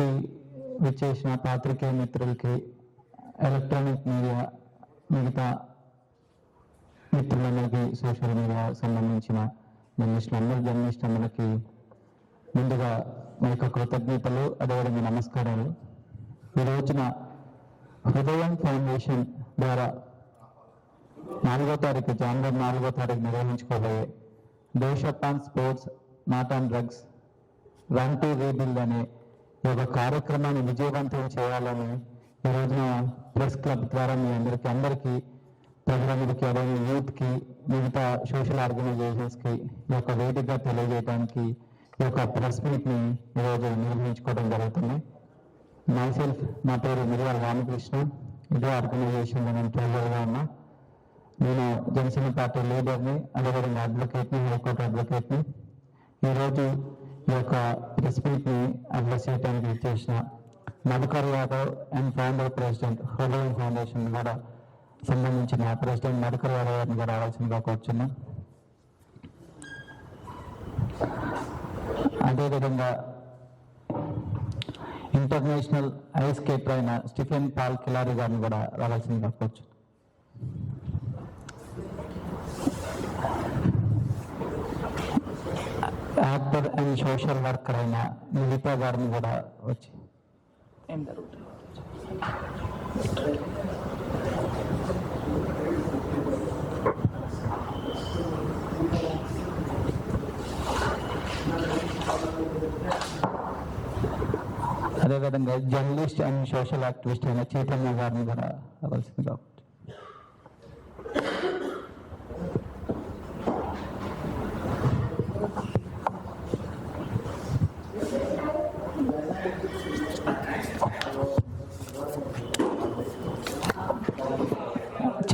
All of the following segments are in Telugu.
ఇక్కడికి విచ్చేసిన పాత్రికేయ మిత్రులకి ఎలక్ట్రానిక్ మీడియా మిగతా మిత్రులందరికీ సోషల్ మీడియా సంబంధించిన జర్నలిస్టులందరూ జర్నలిస్టులందరికీ ముందుగా మీ యొక్క కృతజ్ఞతలు అదేవిధంగా నమస్కారాలు. ఈ రోజున హృదయం ఫౌండేషన్ ద్వారా నాలుగో తారీఖు జనవరి నాలుగో తారీఖు నిర్వహించుకోబోయే dose up on sports not on drugs run to rebuild అనే ఈ యొక్క కార్యక్రమాన్ని విజయవంతం చేయాలని ఈ రోజున ప్రెస్ క్లబ్ ద్వారా మీ అందరికీ అందరికీ ప్రజలందరికీ అలాగే యూత్కి మిగతా సోషల్ ఆర్గనైజేషన్స్కి ఈ యొక్క వేదికగా తెలియజేయడానికి ఈ యొక్క ప్రెస్ మీట్ని ఈరోజు నిర్వహించుకోవడం జరుగుతుంది. మైసెల్ఫ్ నా పేరు మిరియాల రామకృష్ణ. ఇదే ఆర్గనైజేషన్లో నేను ట్రైజర్గా ఉన్నా. నేను జనసేన పార్టీ లీడర్ని అదేవిధంగా అడ్వకేట్ని హైకోర్టు అడ్వకేట్ని ఈరోజు ఈ యొక్క ప్రెస్ మీట్ని అడ్రస్ చేయడానికి ఇచ్చేసిన Madhukar Yadav and founder president Hrudayam foundation కూడా సంబంధించిన ప్రెసిడెంట్ మధుకర్ యాదవ్ గారిని కూడా రావాల్సిందిగా కూర్చున్నాం. అదేవిధంగా ఇంటర్నేషనల్ ఐస్ స్కేటర్ అయిన స్టిఫెన్ పాల్ కిలారీ గారిని కూడా రావాల్సిందిగా కూర్చున్నాం. యాక్టర్ అండ్ సోషల్ వర్కర్ అయిన మిగతా గారిని కూడా వచ్చి ఏం జరుగుతుంది అదేవిధంగా జర్నలిస్ట్ అండ్ సోషల్ యాక్టివిస్ట్ అయిన చైతన్య గారిని కూడా రావాల్సిందిగా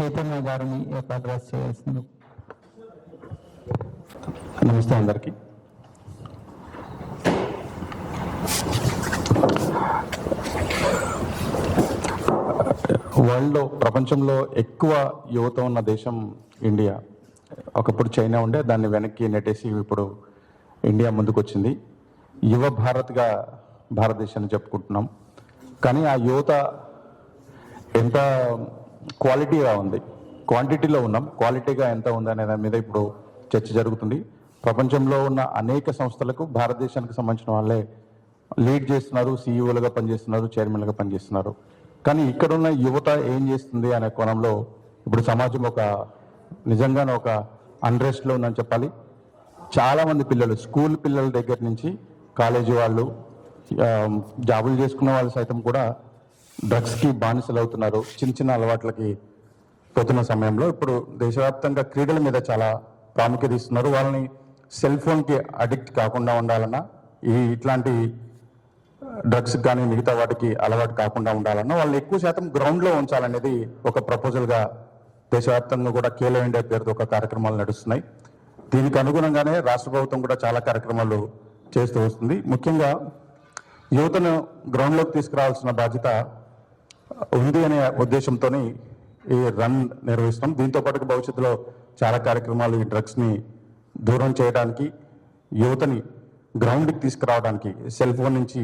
చైతన్య గారిని యొక్క అడ్రస్ చేయాల్సింది. నమస్తే అందరికీ. వరల్డ్లో ప్రపంచంలో ఎక్కువ యువత ఉన్న దేశం ఇండియా. ఒకప్పుడు చైనా ఉండే దాన్ని వెనక్కి నెట్టేసి ఇప్పుడు ఇండియా ముందుకు వచ్చింది యువ భారత్గా భారతదేశాన్ని చెప్పుకుంటున్నాం. కానీ ఆ యువత ఎంత క్వాలిటీగా ఉంది. క్వాంటిటీలో ఉన్నాం. క్వాలిటీగా ఎంత ఉంది అనే దాని మీద ఇప్పుడు చర్చ జరుగుతుంది. ప్రపంచంలో ఉన్న అనేక సంస్థలకు భారతదేశానికి సంబంధించిన వాళ్ళే లీడ్ చేస్తున్నారు సీఈఓలుగా పనిచేస్తున్నారు చైర్మన్లుగా పనిచేస్తున్నారు. కానీ ఇక్కడున్న యువత ఏం చేస్తుంది అనే కోణంలో ఇప్పుడు సమాజం ఒక నిజంగానే ఒక అన్రెస్ట్లో ఉందని చెప్పాలి. చాలా మంది పిల్లలు స్కూల్ పిల్లల దగ్గర నుంచి కాలేజీ వాళ్ళు జాబులు చేసుకున్న వాళ్ళు సైతం కూడా డ్రగ్స్కి బానిసలు అవుతున్నారు చిన్న చిన్న అలవాట్లకి పోతున్న సమయంలో ఇప్పుడు దేశవ్యాప్తంగా క్రీడల మీద చాలా ప్రాముఖ్యత ఇస్తున్నారు. వాళ్ళని సెల్ ఫోన్కి అడిక్ట్ కాకుండా ఉండాలన్నా ఈ ఇట్లాంటి డ్రగ్స్ కానీ మిగతా వాటికి అలవాటు కాకుండా ఉండాలన్నా వాళ్ళని ఎక్కువ శాతం గ్రౌండ్లో ఉంచాలనేది ఒక ప్రపోజల్గా దేశవ్యాప్తంగా కూడా ఖేలో ఇండియా పేరుతో ఒక కార్యక్రమాలు నడుస్తున్నాయి. దీనికి అనుగుణంగానే రాష్ట్ర ప్రభుత్వం కూడా చాలా కార్యక్రమాలు చేస్తూ వస్తుంది. ముఖ్యంగా యువతను గ్రౌండ్లోకి తీసుకురావాల్సిన బాధ్యత ఉంది అనే ఉద్దేశంతో ఈ రన్ నిర్వహిస్తాం. దీంతో పాటు భవిష్యత్తులో చాలా కార్యక్రమాలు ఈ డ్రగ్స్ని దూరం చేయడానికి యువతని గ్రౌండ్కి తీసుకురావడానికి సెల్ ఫోన్ నుంచి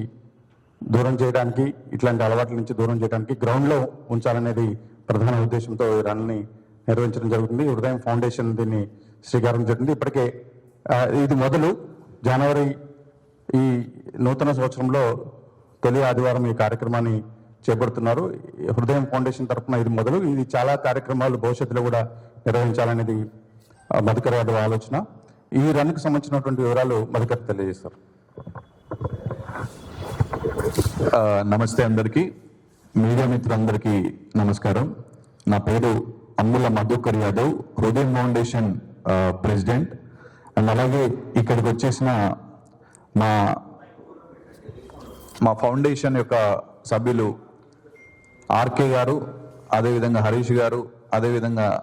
దూరం చేయడానికి ఇట్లాంటి అలవాట్ల నుంచి దూరం చేయడానికి గ్రౌండ్లో ఉంచాలనేది ప్రధాన ఉద్దేశంతో ఈ రన్ని నిర్వహించడం జరుగుతుంది. హృదయం ఫౌండేషన్ దీన్ని శ్రీకారం జరిగింది. ఇప్పటికే ఇది మొదలు. జనవరి ఈ నూతన సంవత్సరంలో తొలి ఆదివారం ఈ కార్యక్రమాన్ని చేపడుతున్నారు. హృదయం ఫౌండేషన్ తరఫున ఇది మొదలు. ఇది చాలా కార్యక్రమాలు భవిష్యత్తులో కూడా నిర్వహించాలనేది మధుకర్ యాదవ్ ఆలోచన. ఈ రన్కి సంబంధించినటువంటి వివరాలు మధుకర్ తెలియజేస్తారు. నమస్తే అందరికీ. మీడియా మిత్రులందరికీ నమస్కారం. నా పేరు అమ్ముల మధుకర్ యాదవ్ హృదయం ఫౌండేషన్ ప్రెసిడెంట్. అండ్ అలాగే ఇక్కడికి వచ్చేసిన మా మా ఫౌండేషన్ యొక్క సభ్యులు ఆర్కే గారు అదేవిధంగా హరీష్ గారు అదేవిధంగా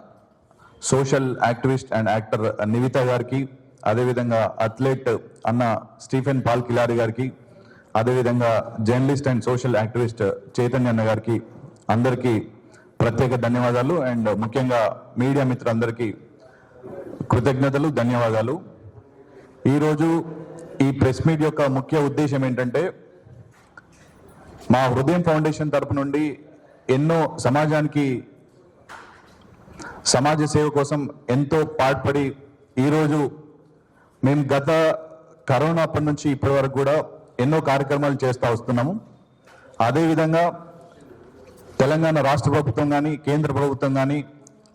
social activist and actor Nivitha గారికి అదేవిధంగా అథ్లెట్ అన్న స్టీఫెన్ పాల్ కిలారి గారికి అదేవిధంగా journalist and social activist Chaitanya అన్న గారికి అందరికీ ప్రత్యేక ధన్యవాదాలు. అండ్ ముఖ్యంగా మీడియా మిత్రులందరికీ కృతజ్ఞతలు ధన్యవాదాలు. ఈరోజు ఈ ప్రెస్ మీట్ యొక్క ముఖ్య ఉద్దేశం ఏంటంటే మా హృదయం ఫౌండేషన్ తరపు నుండి ఎన్నో సమాజానికి సమాజ సేవ కోసం ఎంతో పాటుపడి ఈరోజు మేము గత కరోనా అప్పటి నుంచి ఇప్పటి వరకు కూడా ఎన్నో కార్యక్రమాలు చేస్తూ వస్తున్నాము. అదేవిధంగా తెలంగాణ రాష్ట్ర ప్రభుత్వం కానీ కేంద్ర ప్రభుత్వం కానీ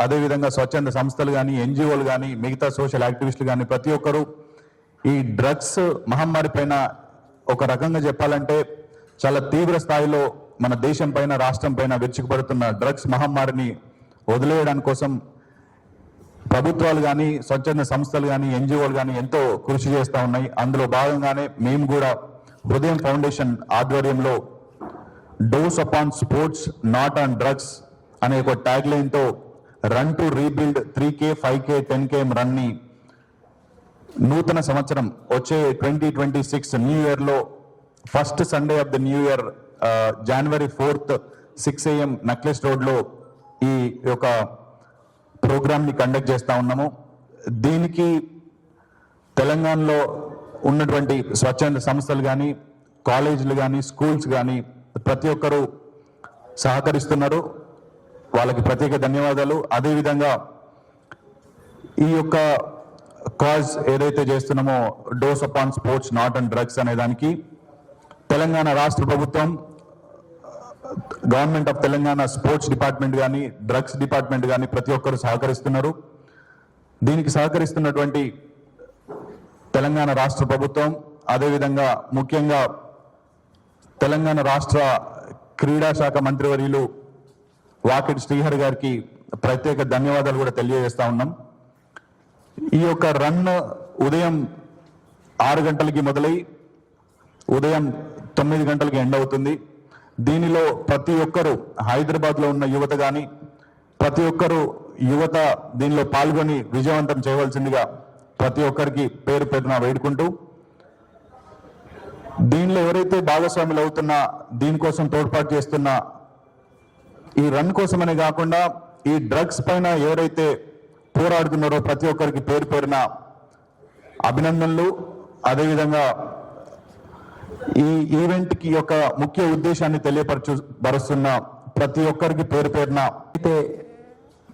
అదేవిధంగా స్వచ్ఛంద సంస్థలు కానీ ఎన్జిఓలు కానీ మిగతా సోషల్ యాక్టివిస్టులు కానీ ప్రతి ఒక్కరూ ఈ డ్రగ్స్ మహమ్మారి పైన ఒక రకంగా చెప్పాలంటే చాలా తీవ్ర స్థాయిలో మన దేశం పైన రాష్ట్రం పైన విరుచుకుపడుతున్న డ్రగ్స్ మహమ్మారిని వదిలేయడానికి కోసం ప్రభుత్వాలు కానీ స్వచ్ఛంద సంస్థలు కానీ ఎన్జిఓలు కానీ ఎంతో కృషి చేస్తూ ఉన్నాయి. అందులో భాగంగానే మేము కూడా హృదయం ఫౌండేషన్ ఆధ్వర్యంలో dose upon sports not on drugs అనే ఒక tag లైన్తో run to rebuild three K five K ten KM రన్ని నూతన సంవత్సరం వచ్చే ట్వంటీ ట్వంటీ సిక్స్ న్యూ ఇయర్లో first Sunday of the new year January fourth six AM Necklace రోడ్లో ఈ యొక్క ప్రోగ్రామ్ని కండక్ట్ చేస్తూ ఉన్నాము. దీనికి తెలంగాణలో ఉన్నటువంటి స్వచ్ఛంద సంస్థలు కానీ కాలేజీలు కానీ స్కూల్స్ కానీ ప్రతి ఒక్కరూ సహకరిస్తున్నారు. వాళ్ళకి ప్రత్యేక ధన్యవాదాలు. అదేవిధంగా ఈ యొక్క కాజ్ ఏదైతే చేస్తున్నామో dose upon sports not and drugs అనే దానికి తెలంగాణ రాష్ట్ర ప్రభుత్వం government of Telangana sports department కానీ డ్రగ్స్ డిపార్ట్మెంట్ కానీ ప్రతి ఒక్కరు సహకరిస్తున్నారు. దీనికి సహకరిస్తున్నటువంటి తెలంగాణ రాష్ట్ర ప్రభుత్వం అదేవిధంగా ముఖ్యంగా తెలంగాణ రాష్ట్ర క్రీడా శాఖ మంత్రివర్యులు వాకిటి శ్రీహరి గారికి ప్రత్యేక ధన్యవాదాలు కూడా తెలియజేస్తా ఉన్నాం. ఈ యొక్క రన్ ఉదయం ఆరు గంటలకి మొదలై ఉదయం తొమ్మిది గంటలకి ఎండ్ అవుతుంది. దీనిలో ప్రతి ఒక్కరూ హైదరాబాద్లో ఉన్న యువత కానీ ప్రతి ఒక్కరూ యువత దీనిలో పాల్గొని విజయవంతం చేయవలసిందిగా ప్రతి ఒక్కరికి పేరు పేరున వేడుకుంటూ దీనిలో ఎవరైతే భాగస్వాములు అవుతున్నా దీనికోసం తోడ్పాటు చేస్తున్న ఈ రన్ కోసమనే కాకుండా ఈ డ్రగ్స్ పైన ఎవరైతే పోరాడుతున్నారో ప్రతి ఒక్కరికి పేరు పేరున అభినందనలు. అదేవిధంగా ఈ ఈవెంట్కి యొక్క ముఖ్య ఉద్దేశాన్ని తెలియపరచు భరుస్తున్న ప్రతి ఒక్కరికి పేరు పేరున అయితే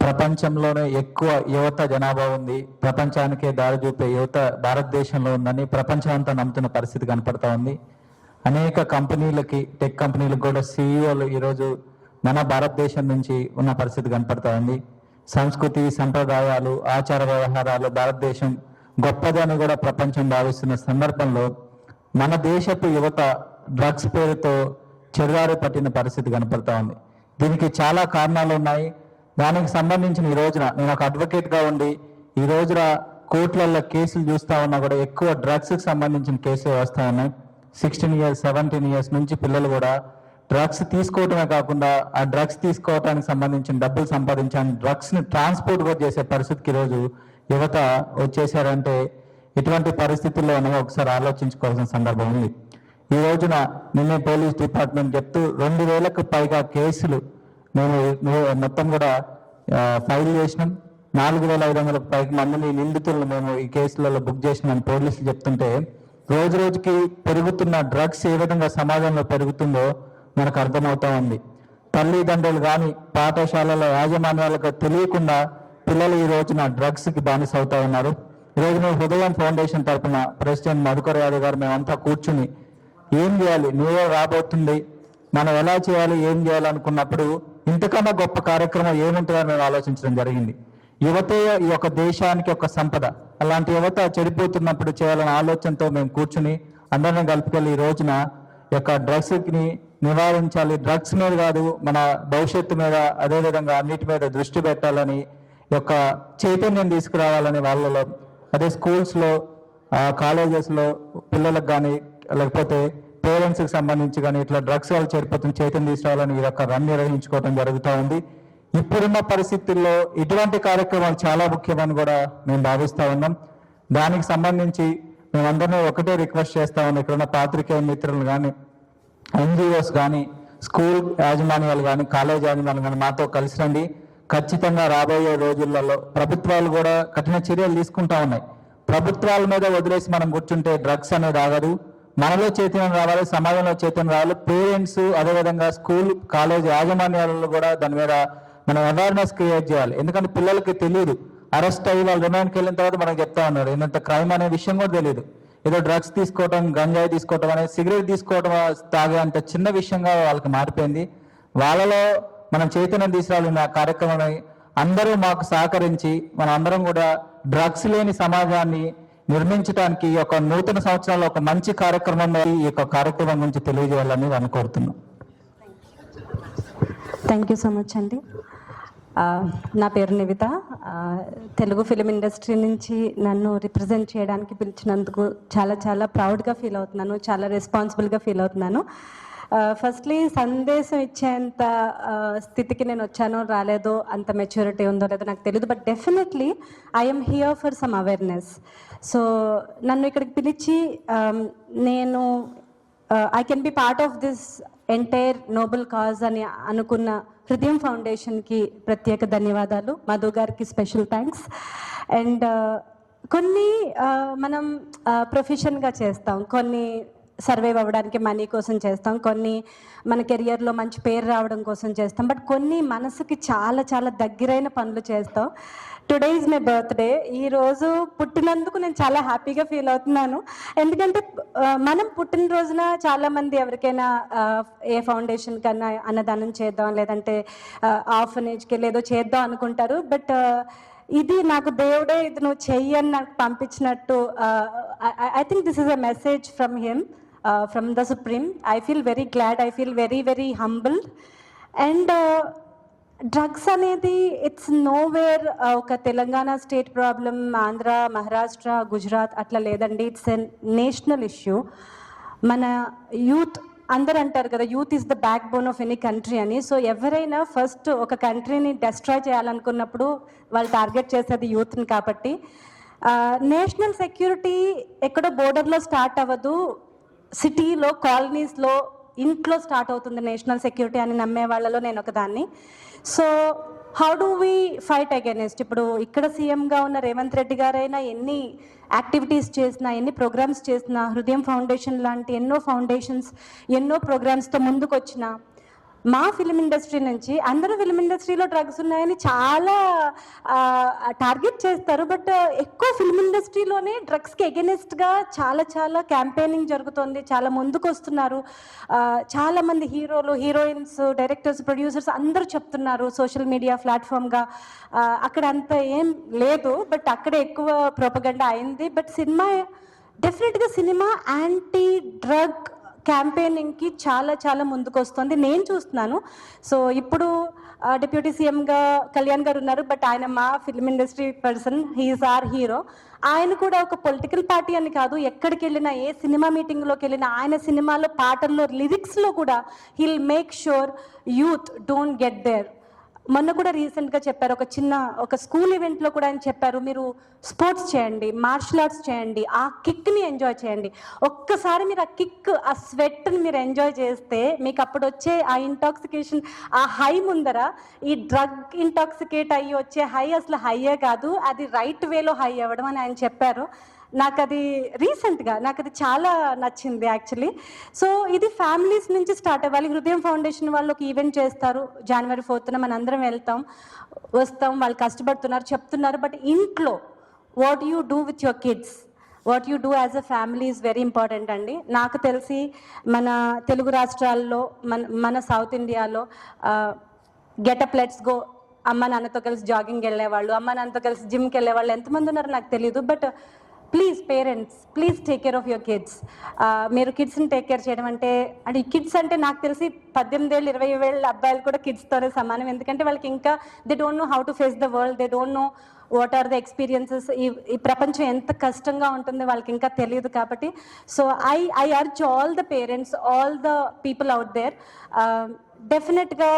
ప్రపంచంలోనే ఎక్కువ యువత జనాభా ఉంది. ప్రపంచానికే దారి చూపే యువత భారతదేశంలో ఉందని ప్రపంచం అంతా నమ్ముతున్న పరిస్థితి కనపడతా ఉంది. అనేక కంపెనీలకి టెక్ కంపెనీలకు కూడా సీఈఓలు ఈరోజు మన భారతదేశం నుంచి ఉన్న పరిస్థితి కనపడతా ఉంది. సంస్కృతి సంప్రదాయాలు ఆచార వ్యవహారాలు భారతదేశం గొప్పదని కూడా ప్రపంచం భావిస్తున్న సందర్భంలో మన దేశపు యువత డ్రగ్స్ పేరుతో చెరుగారి పట్టిన పరిస్థితి కనపడతా ఉంది. దీనికి చాలా కారణాలు ఉన్నాయి. దానికి సంబంధించిన ఈ రోజున నేను ఒక అడ్వకేట్గా ఉండి ఈ రోజున కోర్టులలో కేసులు చూస్తూ ఉన్నా కూడా ఎక్కువ డ్రగ్స్కి సంబంధించిన కేసులు వస్తా ఉన్నాయి. సిక్స్టీన్ ఇయర్స్ సెవెంటీన్ ఇయర్స్ నుంచి పిల్లలు కూడా డ్రగ్స్ తీసుకోవటమే కాకుండా ఆ డ్రగ్స్ తీసుకోవటానికి సంబంధించిన డబ్బులు సంపాదించాలని డ్రగ్స్ని ట్రాన్స్పోర్ట్ కూడా చేసే పరిస్థితికి ఈరోజు యువత వచ్చేసారంటే ఇటువంటి పరిస్థితుల్లో ఉన్నదో ఒకసారి ఆలోచించుకోవాల్సిన సందర్భం ఉంది. ఈ రోజున నిన్నే పోలీస్ డిపార్ట్మెంట్ చెప్తూ రెండు వేలకు పైగా కేసులు మేము మొత్తం కూడా ఫైల్ చేసినాం. నాలుగు వేల ఐదు వందలకు పైకి మందిని నిందితులను మేము ఈ కేసులలో బుక్ చేసినామని పోలీసులు చెప్తుంటే రోజు రోజుకి పెరుగుతున్న డ్రగ్స్ ఏ విధంగా సమాజంలో పెరుగుతుందో మనకు అర్థమవుతా ఉంది. తల్లిదండ్రులు కానీ పాఠశాలల యాజమాన్యాలకు తెలియకుండా పిల్లలు ఈ రోజున డ్రగ్స్కి బానిస అవుతా ఉన్నారు. ఈరోజు రోజు మేము హృదయం ఫౌండేషన్ తరపున ప్రెసిడెంట్ మధుకర్ యాదవ్ గారు మేమంతా కూర్చుని ఏం చేయాలి? నువ్వే రాబోతుంది. మనం ఎలా చేయాలి? ఏం చేయాలనుకున్నప్పుడు ఇంతకన్నా గొప్ప కార్యక్రమం ఏముంటుందని మేము ఆలోచించడం జరిగింది. యువతే ఈ యొక్క దేశానికి ఒక సంపద. అలాంటి యువత చెడిపోతున్నప్పుడు చేయాలనే ఆలోచనతో మేము కూర్చుని అందరిని కలుపుకెళ్ళి ఈ రోజున యొక్క డ్రగ్స్ని నివారించాలి. డ్రగ్స్ మీద కాదు మన భవిష్యత్తు మీద అదేవిధంగా అన్నిటి మీద దృష్టి పెట్టాలని యొక్క చైతన్యం తీసుకురావాలని వాళ్ళలో అదే స్కూల్స్లో కాలేజెస్లో పిల్లలకు కానీ లేకపోతే పేరెంట్స్కి సంబంధించి కానీ ఇట్లా డ్రగ్స్ వాళ్ళు చేరిపోతున్న చైతన్యం తీసుకురావాలని ఈ యొక్క రన్ నిర్వహించుకోవడం జరుగుతూ ఉంది. ఇప్పుడున్న పరిస్థితుల్లో ఇటువంటి కార్యక్రమాలు చాలా ముఖ్యమని కూడా మేము భావిస్తూ ఉన్నాం. దానికి సంబంధించి మేమందరినీ ఒకటే రిక్వెస్ట్ చేస్తా ఉన్నాం. ఇక్కడున్న పాత్రికేయ మిత్రులు కానీ ఎన్జిఓస్ కానీ స్కూల్ యాజమాన్యాలు కానీ కాలేజ్ యాజమాన్యాలు కానీ మాతో కలిసి రండి ఖచ్చితంగా రాబోయే రోజులలో ప్రభుత్వాలు కూడా కఠిన చర్యలు తీసుకుంటా ఉన్నాయి. ప్రభుత్వాల మీద వదిలేసి మనం కూర్చుంటే డ్రగ్స్ అనేది ఆగదు. మనలో చైతన్యం రావాలి సమాజంలో చైతన్యం రావాలి. పేరెంట్స్ అదేవిధంగా స్కూల్ కాలేజ్ యాజమాన్యాలలో కూడా దాని మీద మనం అవేర్నెస్ క్రియేట్ చేయాలి. ఎందుకంటే పిల్లలకి తెలియదు. అరెస్ట్ అయ్యి వాళ్ళు రిమాండ్కి వెళ్ళిన తర్వాత మనకు చెప్తా ఉన్నారు. ఇంత క్రైమ్ అనే విషయం కూడా తెలియదు. ఏదో డ్రగ్స్ తీసుకోవటం గంజాయి తీసుకోవటం అనేది సిగరెట్ తీసుకోవటం తాగే అంత చిన్న విషయంగా వాళ్ళకి మారిపోయింది. వాళ్ళలో మనం చైతన్యం తీసుకురావాలని ఆ కార్యక్రమాన్ని అందరూ మాకు సహకరించి మన అందరం కూడా డ్రగ్స్ లేని సమాజాన్ని నిర్మించడానికి ఒక నూతన సంవత్సరంలో ఒక మంచి కార్యక్రమం ఈ యొక్క కార్యక్రమం గురించి తెలియజేయాలని నేను కోరుతున్నాను థ్యాంక్ యూ సో మచ్ అండి నా పేరు Nivitha. Uh, Telugu film industry నుంచి నన్ను రిప్రజెంట్ చేయడానికి పిలిచినందుకు చాలా చాలా ప్రౌడ్గా ఫీల్ అవుతున్నాను చాలా రెస్పాన్సిబుల్గా ఫీల్ అవుతున్నాను. ఫస్ట్లీ సందేశం ఇచ్చేంత స్థితికి నేను వచ్చానో రాలేదో అంత మెచ్యూరిటీ ఉందో లేదో నాకు తెలియదు but definitely I'm here for some awareness so నన్ను ఇక్కడికి పిలిచి నేను I can be part of this entire noble cause అని అనుకున్న హృదయం ఫౌండేషన్కి ప్రత్యేక ధన్యవాదాలు. మధు గారికి స్పెషల్ థ్యాంక్స్ అండ్ కొన్ని మనం ప్రొఫెషన్గా చేస్తాం. కొన్ని సర్వైవ్ అవ్వడానికి మనీ కోసం చేస్తాం. కొన్ని మన కెరియర్లో మంచి పేరు రావడం కోసం చేస్తాం. బట్ కొన్ని మనసుకి చాలా చాలా దగ్గరైన పనులు చేస్తాం. టుడే ఇస్ మై బర్త్డే ఈ రోజు పుట్టినందుకు నేను చాలా హ్యాపీగా ఫీల్ అవుతున్నాను. ఎందుకంటే మనం పుట్టినరోజున చాలామంది ఎవరికైనా ఏ ఫౌండేషన్ కన్నా అన్నదానం చేద్దాం లేదంటే ఆర్ఫనేజ్కి లేదో చేద్దాం అనుకుంటారు. బట్ ఇది నాకు దేవుడే ఇది నువ్వు అని నాకు పంపించినట్టు I think this is a message from him. From the supreme I feel very glad I feel very very humbled and drugs అనేది ఇట్స్ నోవేర్ ఒక తెలంగాణ స్టేట్ ప్రాబ్లం ఆంధ్ర మహారాష్ట్ర గుజరాత్ అట్లా లేదండి ఇట్స్ ఎ నేషనల్ ఇష్యూ మన యూత్ అందరు అంటారు కదా youth is the backbone of any country అని. సో ఎవరైనా ఫస్ట్ ఒక కంట్రీని డెస్ట్రాయ్ చేయాలనుకున్నప్పుడు వాళ్ళు టార్గెట్ చేసేది యూత్ని కాబట్టి. నేషనల్ సెక్యూరిటీ ఎక్కడో బోర్డర్లో స్టార్ట్ అవ్వదు. సిటీలో కాలనీస్లో ఇంట్లో స్టార్ట్ అవుతుంది నేషనల్ సెక్యూరిటీ అని నమ్మే వాళ్ళలో నేను ఒకదాన్ని. So how do we fight against ఇప్పుడు ఇక్కడ సీఎంగా ఉన్న రేవంత్ రెడ్డి గారైనా ఎన్ని యాక్టివిటీస్ చేసినా ఎన్ని ప్రోగ్రామ్స్ చేసినా హృదయం ఫౌండేషన్ లాంటి ఎన్నో ఫౌండేషన్స్ ఎన్నో ప్రోగ్రామ్స్తో ముందుకు వచ్చినా మా ఫిలిం ఇండస్ట్రీ నుంచి అందరూ ఫిలిం ఇండస్ట్రీలో డ్రగ్స్ ఉన్నాయని చాలా టార్గెట్ చేస్తారు. బట్ ఎక్కువ ఫిలిం ఇండస్ట్రీలోనే డ్రగ్స్కి ఎగెనిస్ట్గా చాలా చాలా క్యాంపెయినింగ్ జరుగుతుంది. చాలా ముందుకు వస్తున్నారు. చాలా మంది హీరోలు హీరోయిన్స్ డైరెక్టర్స్ ప్రొడ్యూసర్స్ అందరూ చెప్తున్నారు సోషల్ మీడియా ప్లాట్ఫామ్గా అక్కడ అంత ఏం లేదు. బట్ అక్కడ ఎక్కువ ప్రొపగండా అయింది. బట్ సినిమా డెఫినెట్గా సినిమా యాంటీ డ్రగ్ క్యాంపెయినింగ్కి చాలా చాలా ముందుకు వస్తుంది నేను చూస్తున్నాను. సో ఇప్పుడు డిప్యూటీ సీఎంగా కళ్యాణ్ గారు ఉన్నారు. బట్ ఆయన మా film industry person he's our hero. ఆయన కూడా ఒక పొలిటికల్ పార్టీ అని కాదు. ఎక్కడికి వెళ్ళినా ఏ సినిమా మీటింగ్లోకి వెళ్ళినా ఆయన సినిమాలో పాటల్లో లిరిక్స్లో కూడా he'll make sure youth don't get there. మొన్న కూడా రీసెంట్గా చెప్పారు ఒక చిన్న ఒక స్కూల్ ఈవెంట్లో కూడా ఆయన చెప్పారు మీరు స్పోర్ట్స్ చేయండి మార్షల్ ఆర్ట్స్ చేయండి ఆ కిక్ని ఎంజాయ్ చేయండి. ఒక్కసారి మీరు ఆ కిక్ ఆ స్వెట్ని మీరు ఎంజాయ్ చేస్తే మీకు అప్పుడు వచ్చే ఆ ఇంటాక్సికేషన్ ఆ హై ముందర ఈ డ్రగ్ ఇంటాక్సికేట్ అయ్యి వచ్చే హై అసలు హైయే కాదు అది రైట్ వేలో హై అవ్వడం అని ఆయన చెప్పారు. నాకు అది రీసెంట్గా నాకు అది చాలా నచ్చింది యాక్చువల్లీ. సో ఇది ఫ్యామిలీస్ నుంచి స్టార్ట్ అవ్వాలి. హృదయం ఫౌండేషన్ వాళ్ళు ఒక ఈవెంట్ చేస్తారు. జనవరి ఫోర్త్న మనందరం వెళ్తాం వస్తాం వాళ్ళు కష్టపడుతున్నారు చెప్తున్నారు. బట్ ఇంట్లో what you do with your kids? What you do as a family is very important అండి. నాకు తెలిసి మన తెలుగు రాష్ట్రాల్లో మన మన సౌత్ ఇండియాలో గెటప్ లెట్స్ గో. అమ్మ నాన్నతో కలిసి జాగింగ్ వెళ్ళేవాళ్ళు అమ్మ నాన్నతో కలిసి జిమ్కి వెళ్ళేవాళ్ళు ఎంతమంది ఉన్నారో నాకు తెలియదు but please parents please take care of your kids మీరు కిడ్స్ని టేక్ కేర్ చేయడం అంటే అంటే కిడ్స్ అంటే నాకు తెలిసి పద్దెనిమిది ఏళ్ళు ఇరవై ఏళ్ళ అబ్బాయిలు కూడా కిడ్స్తోనే సమానం. ఎందుకంటే వాళ్ళకి ఇంకా they don't know how to face the world they don't know what are the experiences ఈ ఈ ప్రపంచం ఎంత కష్టంగా ఉంటుందో వాళ్ళకి ఇంకా తెలియదు కాబట్టి. So I I urge all the parents all the people out there డెఫినెట్గా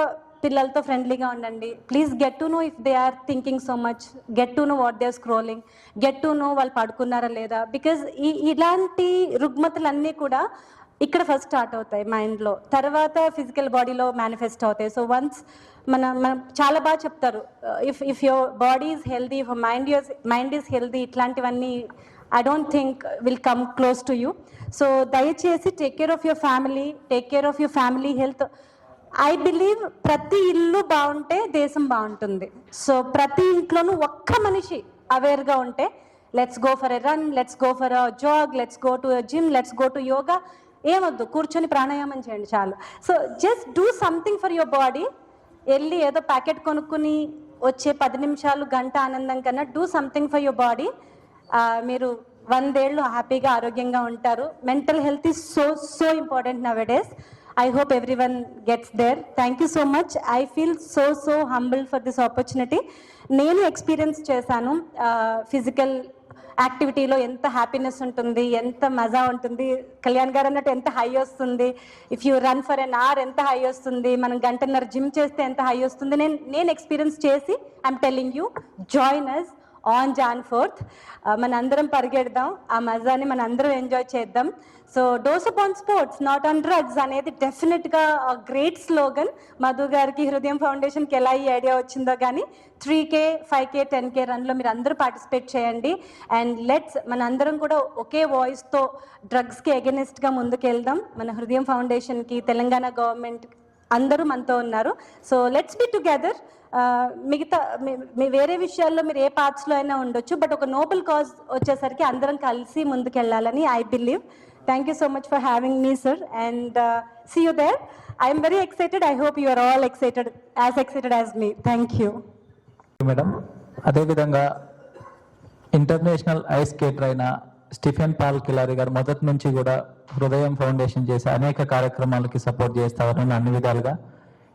పిల్లలతో ఫ్రెండ్లీగా ఉండండి. Please get to know if they are thinking so much get to know what they are scrolling get to know వాళ్ళు పడుకున్నారా లేదా? బికాజ్ ఈ ఇలాంటి రుగ్మతలన్నీ కూడా ఇక్కడ ఫస్ట్ స్టార్ట్ అవుతాయి మైండ్లో తర్వాత ఫిజికల్ బాడీలో మేనిఫెస్ట్ అవుతాయి. సో వన్స్ మన మనం చాలా బాగా చెప్తారు. If if your body is healthy if mind use mind is healthy ఇట్లాంటివన్నీ I don't think will come close to you so దయచేసి take care of your family take care of your family health I believe ప్రతి ఇల్లు బాగుంటే దేశం బాగుంటుంది. సో ప్రతి ఇంట్లోనూ ఒక్క మనిషి అవేర్గా ఉంటే let's go for a run let's go for a jog let's go to gym let's go to yoga ఏమొద్దు కూర్చొని ప్రాణాయామం చేయండి చాలు. So just do something for your body వెళ్ళి ఏదో ప్యాకెట్ కొనుక్కుని వచ్చే పది నిమిషాలు గంట ఆనందం కన్నా do something for your body మీరు వందేళ్ళు హ్యాపీగా ఆరోగ్యంగా ఉంటారు. Mental health is so so important nowadays I hope everyone gets there thank you so much I feel so so humble for this opportunity నేను ఎక్స్పీరియన్స్ చేశాను ఫిజికల్ యాక్టివిటీలో ఎంత హ్యాపీనెస్ ఉంటుంది ఎంత మజా ఉంటుంది. కళ్యాణ్ గారు అన్నట్టు ఎంత హై వస్తుంది. If you run for an hour ఎంత హై వస్తుంది. మనం గంటన్నర జిమ్ చేస్తే ఎంత హై వస్తుంది. నేను నేను ఎక్స్పీరియన్స్ చేసి I'm telling you join us on Jan fourth మన అందరం పరిగెడదాం. ఆ మజాని మన అందరం ఎంజాయ్ చేద్దాం. So dose on sports not on drugs అనేది డెఫినెట్గా గ్రేట్ స్లోగన్ మధు గారికి హృదయం ఫౌండేషన్కి ఎలా ఈ ఐడియా వచ్చిందో కానీ three K five K ten K రన్లో మీరు అందరూ పార్టిసిపేట్ చేయండి. అండ్ లెట్స్ మన అందరం కూడా ఒకే వాయిస్తో డ్రగ్స్కి ఎగెనిస్ట్గా ముందుకెళ్దాం. మన హృదయం ఫౌండేషన్కి తెలంగాణ గవర్నమెంట్ అందరూ మనతో ఉన్నారు. సో లెట్స్ బి టుగెదర్ మిగతా మీ- మీ వేరే విషయాల్లో మీరు ఏ పార్ట్స్లో అయినా ఉండొచ్చు బట్ ఒక నోబెల్ కాజ్ వచ్చేసరికి అందరం కలిసి ముందుకెళ్ళాలని I believe thank you so much for having me sir and see you there I'm very excited I hope you are all excited as excited as me thank you madam అదేవిధంగా ఇంటర్నేషనల్ ఐస్ స్కేటర్ అయిన స్టిఫెన్ పాల్ కిలారి గారు మొదటి నుంచి కూడా హృదయం ఫౌండేషన్ చేసే అనేక కార్యక్రమాలకి సపోర్ట్ చేస్తారని అన్ని విధాలుగా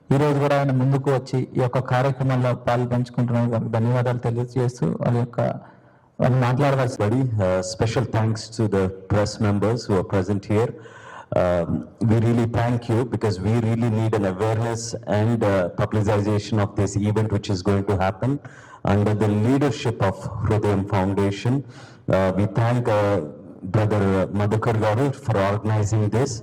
ఈ రోజు కూడా ఆయన ముందుకు వచ్చి ఈ యొక్క కార్యక్రమంలో పాల్పంచుకుంటున్నాను. ధన్యవాదాలు తెలియజేస్తూ వాళ్ళ యొక్క వాళ్ళు మాట్లాడవలసి బడి special thanks to the press members who are present here we really thank you because we really need an awareness and publicisation of this event which is going to happen under the leadership of Hrudayam foundation we thank brother Madhukar garu for organising this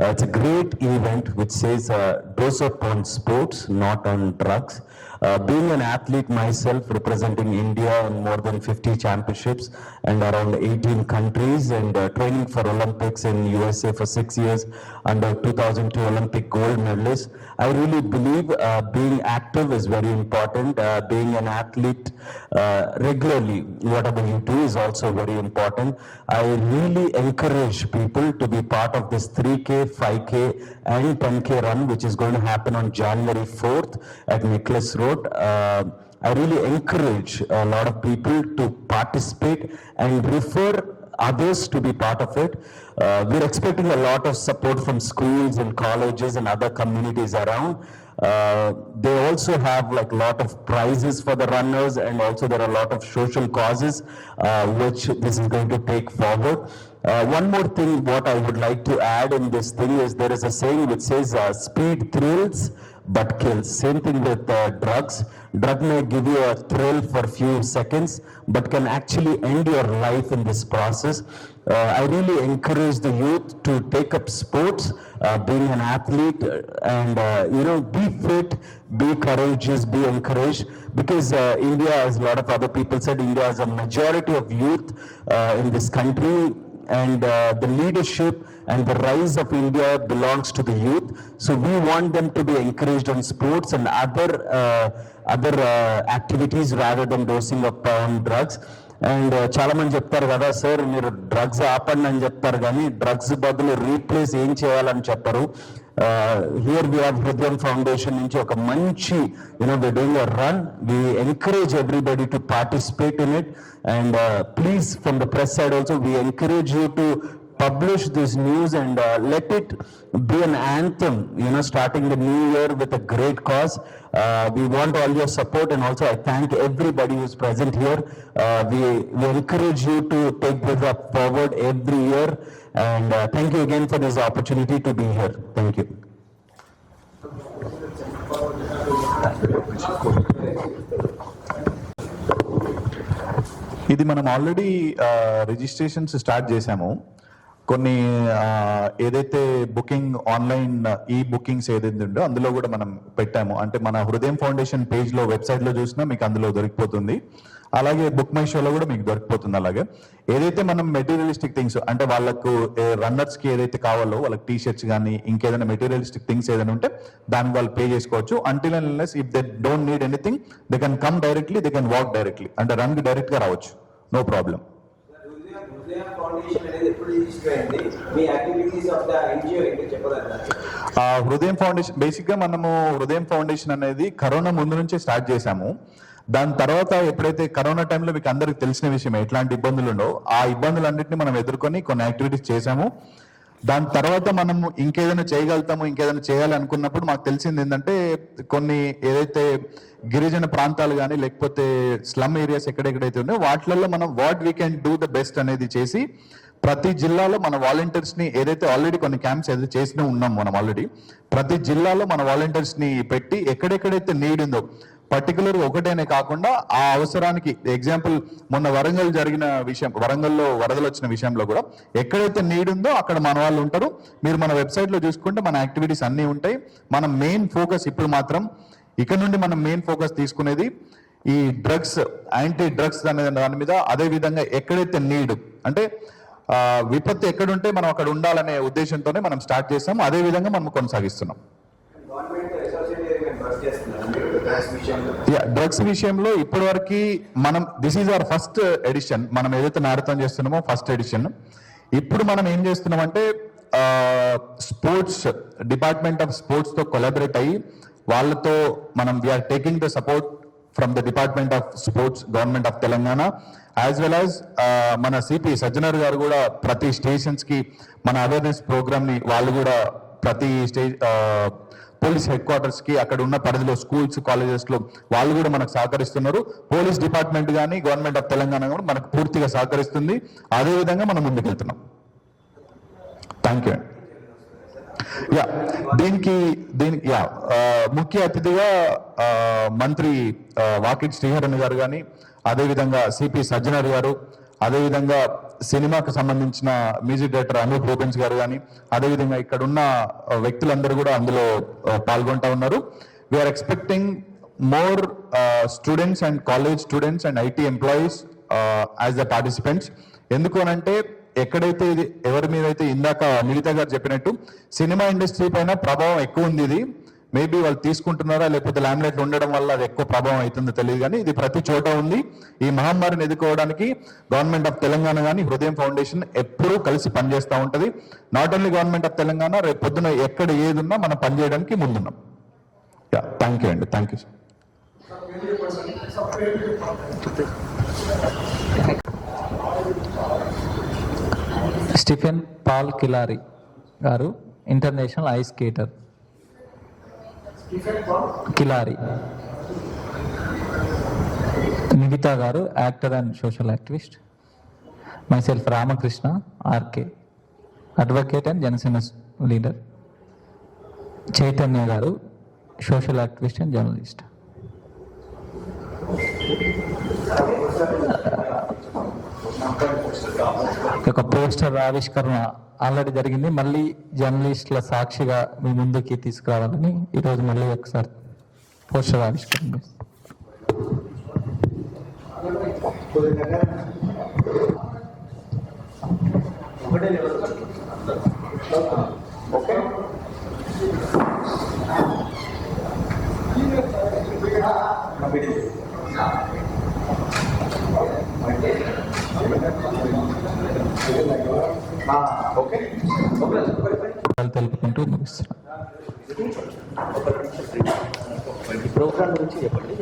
Uh, it's a great event which says uh, dose upon sports, not on drugs. Uh, being an athlete myself, representing India in more than 50 championships and around 18 countries, and uh, training for Olympics in USA for six years under 2002 Olympic gold medalist, I really believe uh, being active is very important. Uh, being an athlete uh, regularly, whatever you do, is also very important. I really encourage people to be part of this 3K, 5K, and 10K run, which is going to happen on January 4th at Nicholas Road. Uh, I really encourage a lot of people to participate and refer others to be part of it. Uh, we're expecting a lot of support from schools and colleges and other communities around. Uh, they also have like a lot of prizes for the runners and also there are a lot of social causes uh, which this is going to take forward. Uh, one more thing, what I would like to add in this thing is there is a saying which says uh, speed thrills but kills. Same thing with uh, drugs. Drug may give you a thrill for a few seconds, but can actually end your life in this process. Uh, I really encourage the youth to take up sports, uh, being an athlete, uh, and uh, you know, be fit, be courageous, be encouraged. Because uh, India, as a lot of other people said, India has a majority of youth uh, in this country and uh, the leadership and the rise of India belongs to the youth. So we want them to be encouraged on sports and other uh, other uh, activities rather than dosing up on drugs. And చాలా మంది చెప్తారు కదా సార్ మీరు డ్రగ్స్ ఆపండి అని చెప్తారు కానీ డ్రగ్స్ బదులు రీప్లేస్ ఏం చేయాలని చెప్పరు. Here we have Hrudayam foundation నుంచి ఒక మంచి you know we doing a run we encourage everybody to participate in it and please from the press side also we encourage you to publish this news and uh, let it be an anthem, you know, starting the new year with a great cause. Uh, we want all your support and also I thank everybody who's present here. Uh, we, we encourage you to take this up forward every year and uh, thank you again for this opportunity to be here. Thank you. ఇది మనం ఆల్రెడీ రిజిస్ట్రేషన్స్ స్టార్ట్ చేశాము కొన్ని ఏదైతే బుకింగ్ ఆన్లైన్ ఈ బుకింగ్స్ ఏదైతే ఉందో అందులో కూడా మనం పెట్టాము. అంటే మన హృదయం ఫౌండేషన్ పేజ్లో వెబ్సైట్లో చూసినా మీకు అందులో దొరికిపోతుంది. అలాగే బుక్ మై షోలో కూడా మీకు దొరికిపోతుంది అలాగే. ఏదైతే మనం మెటీరియలిస్టిక్ థింగ్స్ అంటే వాళ్ళకు రన్నర్స్కి ఏదైతే కావాలో వాళ్ళకి టీ షర్ట్స్ కానీ ఇంకేదైనా మెటీరియలిస్టిక్ థింగ్స్ ఏదైనా ఉంటే దానికి వాళ్ళు పే చేసుకోవచ్చు. Until unless if they don't need anything they can come directly they can walk directly అంటే రన్ డైరెక్ట్గా రావచ్చు. నో ప్రాబ్లం ఫౌండేషన్ అనేది ఎప్పుడు రిజిస్టర్ అయింది మీ యాక్టివిటీస్ ఆఫ్ ద ఎన్జిఓ ఏంటో? చెప్పగలరా? ఆ హృదయం ఫౌండేషన్ బేసిక్గా మనము హృదయం ఫౌండేషన్ అనేది కరోనా ముందు నుంచే స్టార్ట్ చేశాము. దాని తర్వాత ఎప్పుడైతే కరోనా టైంలో మీకు అందరికి తెలిసిన విషయం ఎట్లాంటి ఇబ్బందులు ఉండో ఆ ఇబ్బందులన్నింటినీ మనం ఎదుర్కొని కొన్ని యాక్టివిటీస్ చేశాము. దాని తర్వాత మనము ఇంకేదైనా చేయగలుగుతాము ఇంకేదైనా చేయాలనుకున్నప్పుడు మాకు తెలిసింది ఏంటంటే కొన్ని ఏదైతే గిరిజన ప్రాంతాలు కానీ లేకపోతే స్లమ్ ఏరియాస్ ఎక్కడెక్కడైతే ఉన్నాయో వాటిలలో మనం what we can do the best అనేది చేసి ప్రతి జిల్లాలో మన వాలంటీర్స్ని ఏదైతే ఆల్రెడీ కొన్ని క్యాంప్స్ ఏదైతే చేసినా ఉన్నాం మనం ఆల్రెడీ ప్రతి జిల్లాలో మన వాలంటీర్స్ని పెట్టి ఎక్కడెక్కడైతే నీడ్ ఉందో పర్టికులర్ ఒకటేనే కాకుండా ఆ అవసరానికి ఎగ్జాంపుల్ మొన్న వరంగల్ జరిగిన విషయం వరంగల్లో వరదలు వచ్చిన విషయంలో కూడా ఎక్కడైతే నీడ్ ఉందో అక్కడ మన వాళ్ళు ఉంటారు. మీరు మన వెబ్సైట్లో చూసుకుంటే మన యాక్టివిటీస్ అన్నీ ఉంటాయి. మన మెయిన్ ఫోకస్ ఇప్పుడు మాత్రం ఇక్కడ నుండి మనం మెయిన్ ఫోకస్ తీసుకునేది ఈ డ్రగ్స్ యాంటీ డ్రగ్స్ అనే దాని మీద అదే విధంగా ఎక్కడైతే నీడ్ అంటే ఆ, విపత్తు ఎక్కడుంటే మనం అక్కడ ఉండాలనే ఉద్దేశంతోనే మనం స్టార్ట్ చేస్తాం అదే విధంగా మనం కొనసాగిస్తున్నాం. గవర్నమెంట్ డ్రగ్స్ విషయంలో. డ్రగ్స్ విషయంలో ఇప్పటి వరకు మనం this is our first edition మనం ఏదైతే మ్యారథాన్ చేస్తున్నామో ఫస్ట్ ఎడిషన్ ఇప్పుడు మనం ఏం చేస్తున్నామంటే స్పోర్ట్స్ డిపార్ట్మెంట్ ఆఫ్ స్పోర్ట్స్తో కొలాబరేట్ అయ్యి వాళ్ళతో మనం we are taking the support from the department of sports government of Telangana as well as మన సిపి సజ్జనర్ గారు కూడా ప్రతి స్టేషన్స్కి మన అవేర్నెస్ ప్రోగ్రామ్ని వాళ్ళు కూడా ప్రతి స్టేజ్ పోలీస్ హెడ్ క్వార్టర్స్కి అక్కడ ఉన్న పరిధిలో స్కూల్స్ కాలేజెస్లో వాళ్ళు కూడా మనకు సహకరిస్తున్నారు. పోలీస్ డిపార్ట్మెంట్ కానీ గవర్నమెంట్ ఆఫ్ తెలంగాణ కూడా మనకు పూర్తిగా సహకరిస్తుంది. అదే విధంగా మనం ముందుకెళ్తున్నాం. థ్యాంక్ యూ యా దీనికి దీనికి యా ముఖ్య అతిథిగా మంత్రి వాకిట్ శ్రీహరణ్ గారు కానీ అదేవిధంగా సిపి సజ్జనర్ గారు అదేవిధంగా సినిమాకు సంబంధించిన మ్యూజిక్ డైరెక్టర్ అనూప్ రూపెన్స్ గారు కానీ అదేవిధంగా ఇక్కడ ఉన్న వ్యక్తులందరూ కూడా అందులో పాల్గొంటా ఉన్నారు. We are expecting more students and college students and IT employees as the participants ఎందుకు అనంటే ఎక్కడైతే ఇది ఎవరి మీద అయితే ఇందాక నిలిత గారు చెప్పినట్టు సినిమా ఇండస్ట్రీ పైన ప్రభావం ఎక్కువ ఉంది ఇది. మేబీ వాళ్ళు తీసుకుంటున్నారా? లేకపోతే లామినేట్ ఉండడం వల్ల అది ఎక్కువ ప్రభావం అవుతుందో తెలియదు కానీ ఇది ప్రతి చోట ఉంది. ఈ మహమ్మారిని ఎదుర్కోవడానికి గవర్నమెంట్ ఆఫ్ తెలంగాణ కానీ హృదయం ఫౌండేషన్ ఎప్పుడూ కలిసి పనిచేస్తూ ఉంటుంది. Not only government of Telangana రేపు పొద్దున ఎక్కడ ఏది ఉన్నా మనం పనిచేయడానికి ముందున్నాం. థ్యాంక్ యూ అండి. Thank you Stephen Paul Kilari garu international ice skater. Kilari. Nikita garu actor and social activist. Myself Ramakrishna RK. Advocate and Janasena leader. Chaitanya garu social activist and journalist. ఒక పోస్టర్ ఆవిష్కరణ ఆల్రెడీ జరిగింది మళ్ళీ జర్నలిస్టుల సాక్షిగా మీ ముందుకి తీసుకురావాలని ఈరోజు మళ్ళీ ఒకసారి పోస్టర్ ఆవిష్కరణ చేస్తాం. తెలుపుకుంటూ ముగిస్తున్నాం. ప్రోగ్రామ్ గురించి చెప్పండి